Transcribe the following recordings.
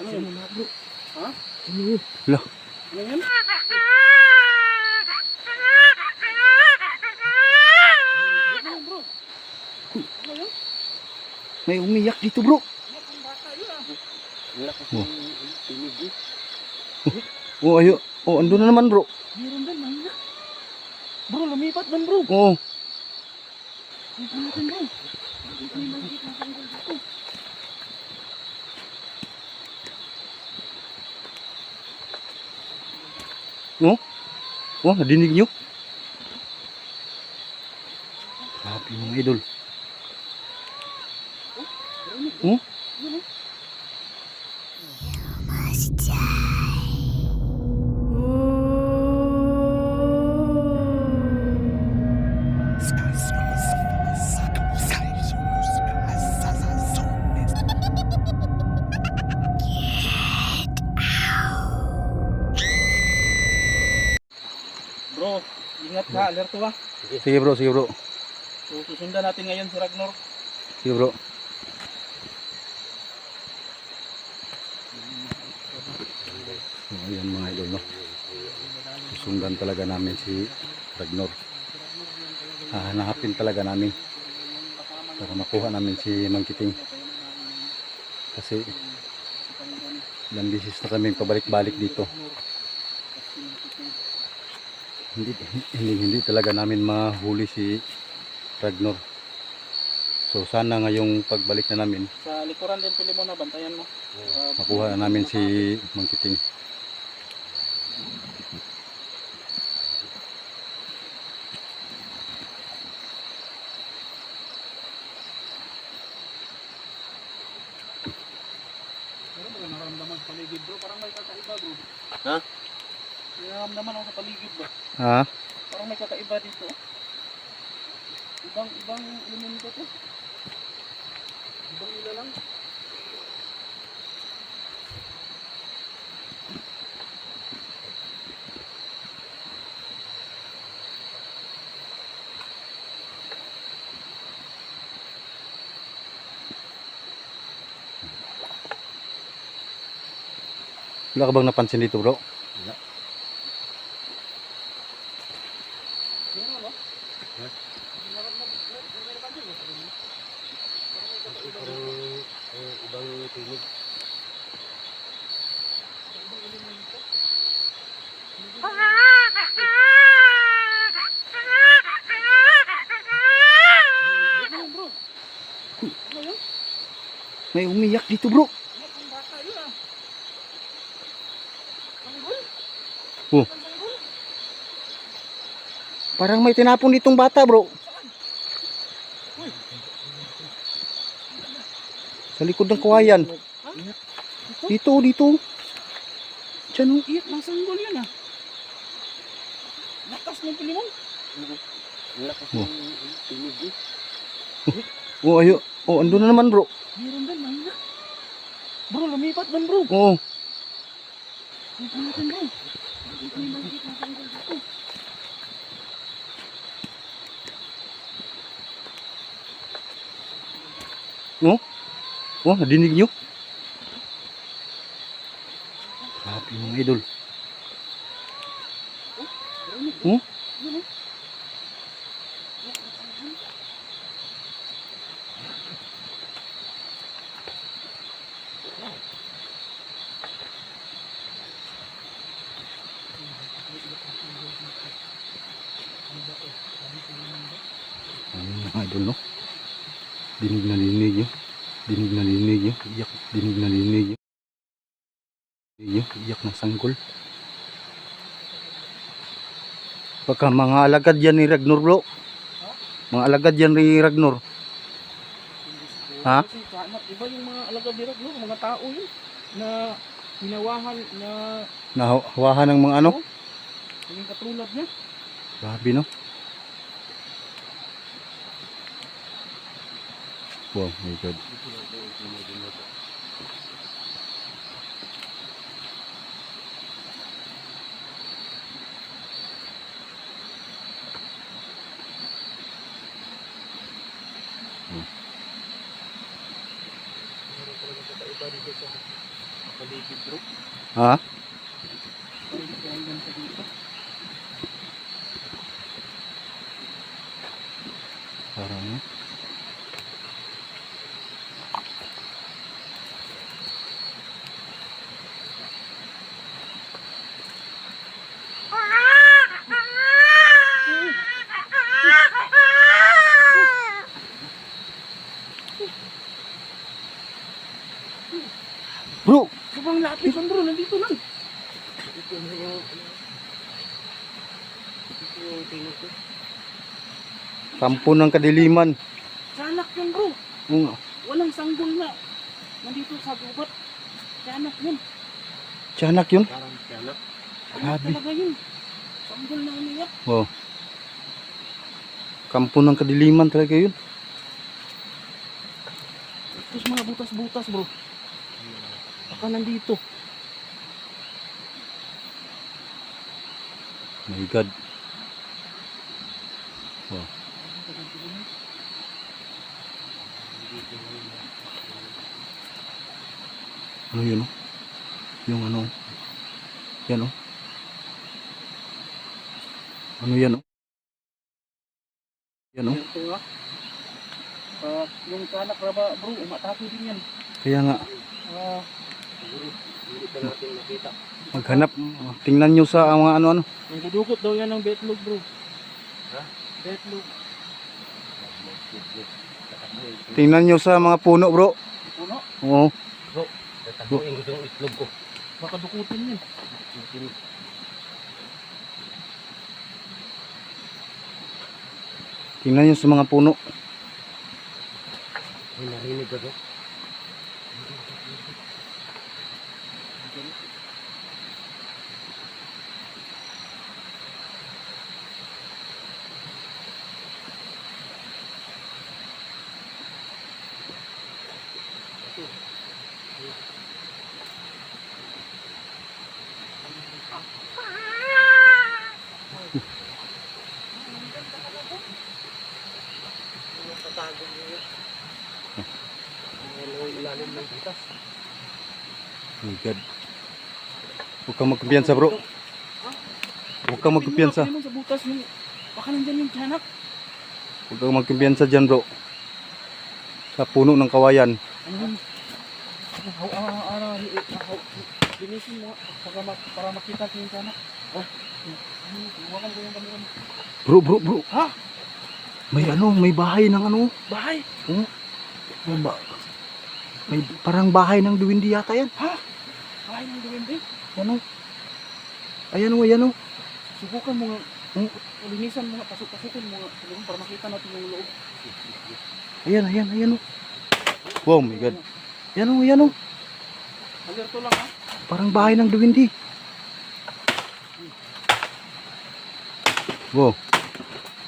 Ano yun? bro? Ha? Ano yun? Hala. Ano yun? Ano bro? Ano yun? May umiyak dito bro. Oh. Oh, ayo. Oh, ando na naman bro. Meron din, mahina. Bro, lumipat man bro. Oh. Ano natin bro? Maliit na Oh. Oh, nadinig nyo? Happy mga idol. Oh. Ingat ka, alerto ka. Sige bro, sige bro. So, susundan natin ngayon si Ragnar. Sige bro. So, ayan mga idol no. Susundan talaga namin si Ragnor. Hahanapin talaga namin para makuha namin si Mangkiting. Kasi ilang bisis na kami pabalik-balik dito. Hindi, hindi, hindi talaga namin mahuli si Ragnor. So sana ngayong pagbalik na namin, Sa likuran din pili mo na, bantayan mo. Ah, makuha na namin si Mangkiting. Pero mga naramdaman sa paligid bro, parang may kakaiba bro. Ha? May naramdaman ako sa paligid ba? Ha? Parang may kakaiba dito. Ibang ibang elemento to. Ibang ila lang. Wala ka bang napansin dito bro? Meron no? Ano bro? Ano yun? May umiyak dito bro. Oh. Parang may tinapon ditong bata bro. Sa likod ng kawayan. Dito, dito. Diyan oh. Iyak ng sanggol yun ah. Lakas ng pilimon. Oh, ayo. Oh, ando na naman bro. Meron din, mahina. Bro, lumipat man bro. Oh. Ano natin bro? Sanggol dito. Oh, nadinig nyo? Happy mga idol. Oh? Ayun mga idol no? Dinig na dinig yun. Dinig na dinig yun. Iyak. Dinig na dinig yun. Iyak ng sanggol. Baka mga alagad yan ni Ragnor bro. Mga alagad yan ni Ragnor. Ha? Iba yung mga alagad direct no, mga tao yun na hinawahan na Nahawahan ng mga ano. yung katulad niya. Grabe no. God. paligid bro. Ha? Parang Bro, Sobrang lapis yan bro, nandito lang. Ito na yung ano. Ito yung tingin ko. Kampo ng kadiliman. Sanak yan bro. Oo nga. Walang sanggol na. Nandito sa gubat. Sanak yun. Tiyanak yun. Parang. Sanak Grabe. talaga yun. Sanggol na umiyak. Oh. Kampo ng kadiliman talaga yun. Tapos mga butas-butas bro. Baka nandito. My God. Ano yun oh? Yung ano? Yan oh. Ano yan oh? Yan oh. Nga. Ah, yung sanak raba bro, umatake din yan. Kaya nga, Ah, Siguro, hindi pa natin nakita. maghanap. Tingnan nyo sa mga ano-ano. yung dudukot daw yan ng betlog bro. Ha? Betlog. Tingnan nyo sa mga puno bro. Puno. Oo. Tatabuhin ko yung itlog ko. Baka dukutin yan. Tingnan nyo sa mga puno. May narinig ko ilalim ng butas? My God. Huwag kang magkumpiyansa bro. Huwag kang magkumpiyansa. Mo sa butas yung baka nandyan yung tiyanak. Huwag kang magkumpiyansa dyan bro. Sa puno ng kawayan. Ano Linisin mo para, ma- para makita ko yung tiyanak. Oh, ano, mo. Bro, bro, bro. Ha? May ano, may bahay ng ano. Bahay! May, ba may parang bahay ng duwindi yata yan. Bahay ng duwende. Ano? Ayan o, ayan o. Subukan mo nga. Hmm, Linisan mo nga, pasok-pasukin mo nga. Para makita natin yung loob. Ayan, ayan, ayan o. Wow, my God. Ayan o, ayan o. Alerto lang ha. Parang bahay ng duwindi. Wow.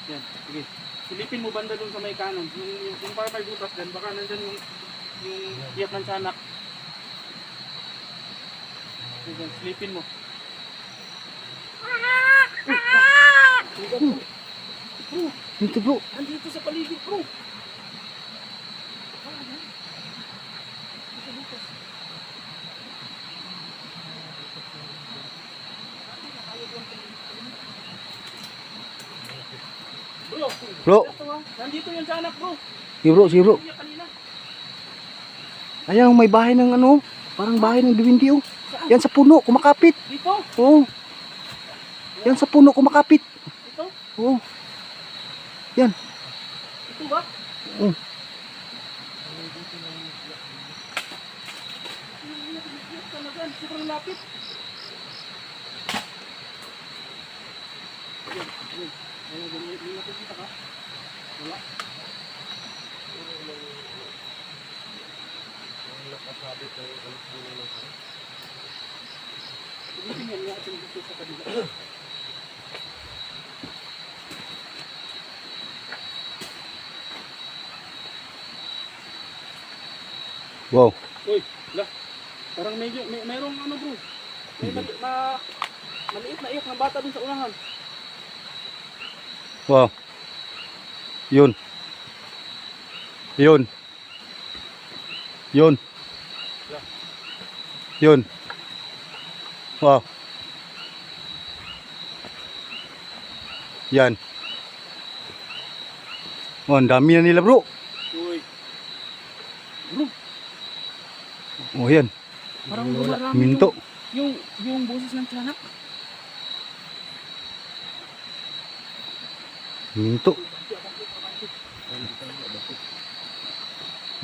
Yan, sige. Silipin mo banda dun sa may kanan. Yung, yung, yung para may butas din, baka nandyan yung, iyak ng tiyanak. Sige, silipin mo. Oh, bro, Dito bro. nandito sa paligid bro. Yan. Sa. Bro, Bro. ito. Nandito yung tiyanak bro. Si bro, si bro. Ayan, may bahay ng ano. Parang bahay ng duwindi o. Yan sa puno, kumakapit. Dito, Oo. Yan sa puno, kumakapit. ito, Oo. ito ba? Mm. Iyak talaga, sobrang lapit. Ayan, ayan. Ayan, ganyan, may nakikita ka? Wala. Nakasabit na yung alis mo naman. Tingnan natin dito sa kabila. Wow. Uy, la. Parang medyo, may, mayroong ano bro. May mali, ma, maliit na iyak ng bata dun sa unahan. Wow. Yun. Yun. Yun. Yun. Wow. Yan. Oh, ang dami na nila bro. Uy. Oh, yan. Parang dumarami Minto. Yung, yung, yung boses ng tiyanak. Minto.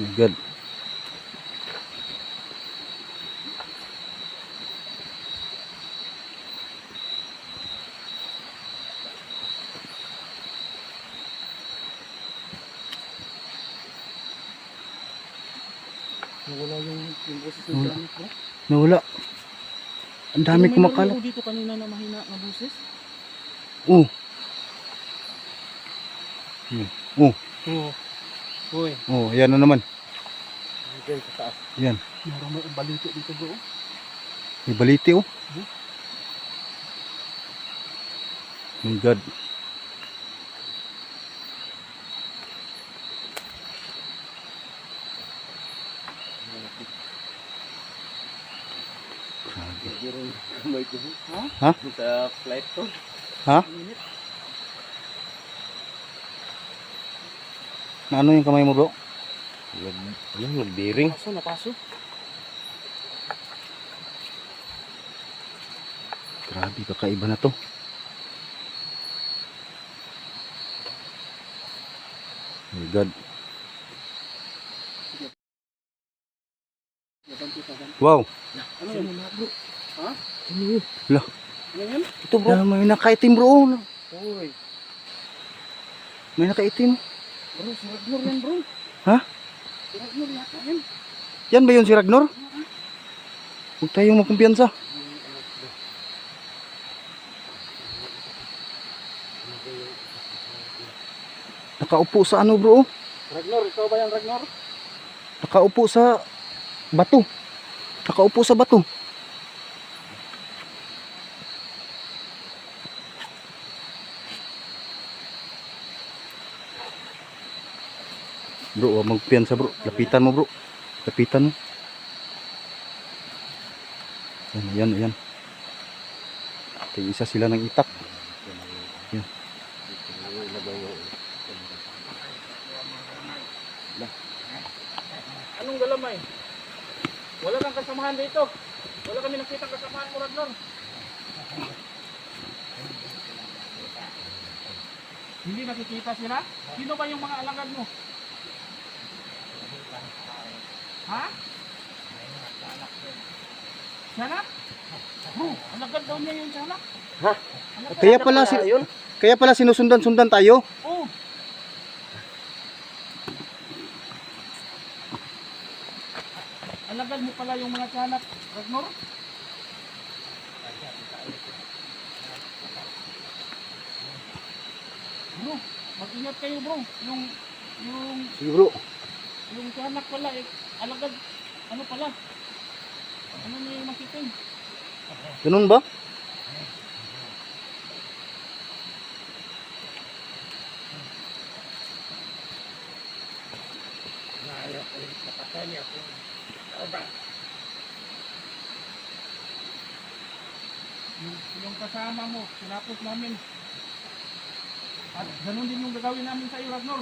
My God. Nawala yung, yung boses ng Wala. tiyanak bro. Nawala. Ang dami Pero may kumakala. narinig ko dito kanina na mahina na boses. Oh. Yan. Oh. Oo. Uy. Oh, yan na naman. Diyan sa taas. Yan. Marami ang balito dito bro. May baliti oh. My God. Grabe. Hindi rin kamay ko. Ha? Ha? Sa flight ko. Ha? Na ano yung kamay mo bro? Ano, nagbiring. Paso na paso. Grabe, kakaiba na to. My God. Wow. Ano yan mga bro? Ha? Lah. Ano yan? Ito bro. may nakaitim bro. Uy. May nakaitim. Bro, si Ragnar yan bro. Ha? Si Ragnar yata yan. Yan ba yun si Ragnar? Huwag tayong makumpiyansa. Nakaupo sa ano bro? Ragnar, ikaw ba yan Ragnar? Nakaupo sa bato. Nakaupo sa bato. Bro, magpiyansa bro. Lapitan mo bro. Lapitan mo. Yan, yan, yan. Ito, isa sila ng itak. Anong galamay? Wala kang kasamahan dito. Wala kami nakita kasamahan mo Ragnar. Hindi nakikita sila? Sino ba yung mga alagad mo? Ha? Tiyanak? Bro, alagad daw niya yung tiyanak. Ha? Kaya pala, si, kaya pala sinusundan-sundan tayo. Oh. Alagad mo pala yung mga tiyanak, Ragnar? Bro, mag-ingat kayo bro. Yung, yung, Sige bro. yung tiyanak pala, eh, alagad, ano pala? Ano niya yung makiting? Ganun ba? Yung, yung kasama mo, sinapos namin. At ganun din yung gagawin namin sa iyo, Ragnar.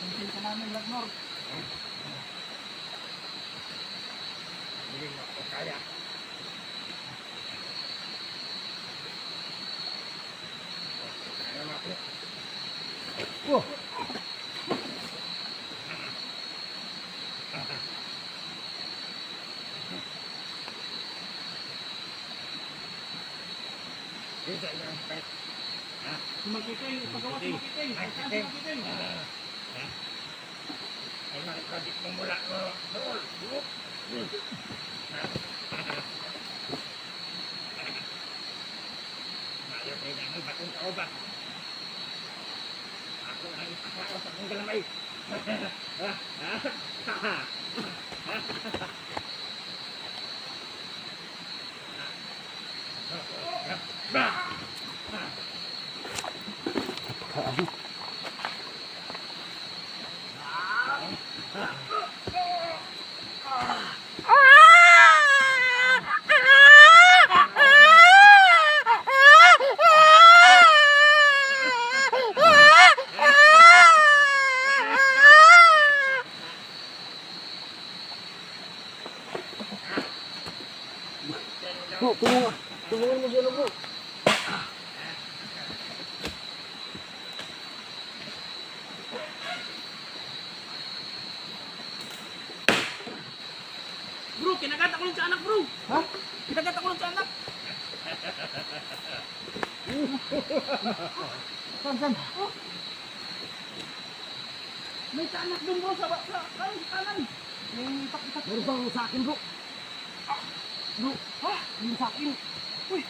Pasinsin ka namin, Ragnar. Si Makiting, ipagawa si Makiting. Saan si Makiting? Ay, nakikadit mo mula. Bro, tulungan. Tulungan mo dyan bro. Bro, kinagat ako lang sa anak, bro. Ha? Kinagat ako lang sa anak. Saan, saan? May anak doon, bro, sa sa kanan. May itak-itak. Meron bang sa akin bro? Bro, ha? Yung sa akin. Uy,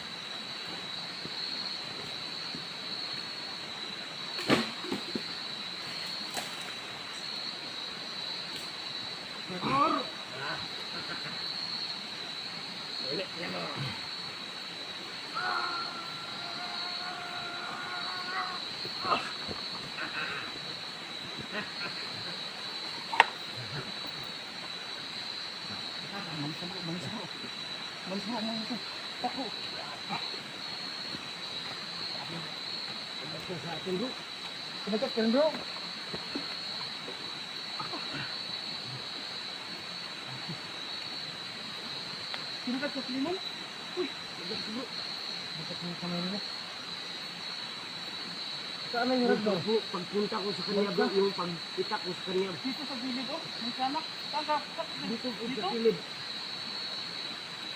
Malis mo, malis mo. Malis mo, malis mo. Tako. Kinagat sa akin bro. Kinagat ka bro. ka Limon. Kinagat ka bro. Kamay nila. Saan yung red bro? Pagpunta ko sa kanya bro, yung pagkita ko sa kanya. Dito sa gilid, oh. May anak. Saan ka? Dito, Dito? sa kilid.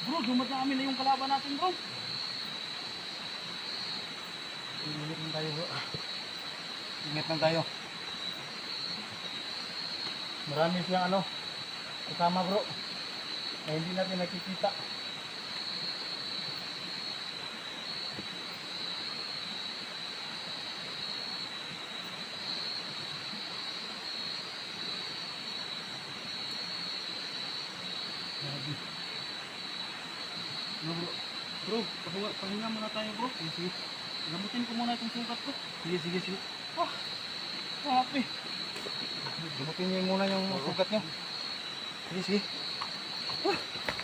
Bro, dumadami na yung kalaban natin, bro. Ingat lang tayo bro. Ingat lang tayo. Marami siyang ano, kasama bro. Na hindi natin nakikita. Grabe. Ano, bro? Bro, pahinga, pahinga muna tayo, bro. Sige, sige. Gamutin ko muna itong sugat ko. Sige, sige, sige. Grabe. Gamutin niyo muna yung sugat niyo. Sige, sige. Gamutin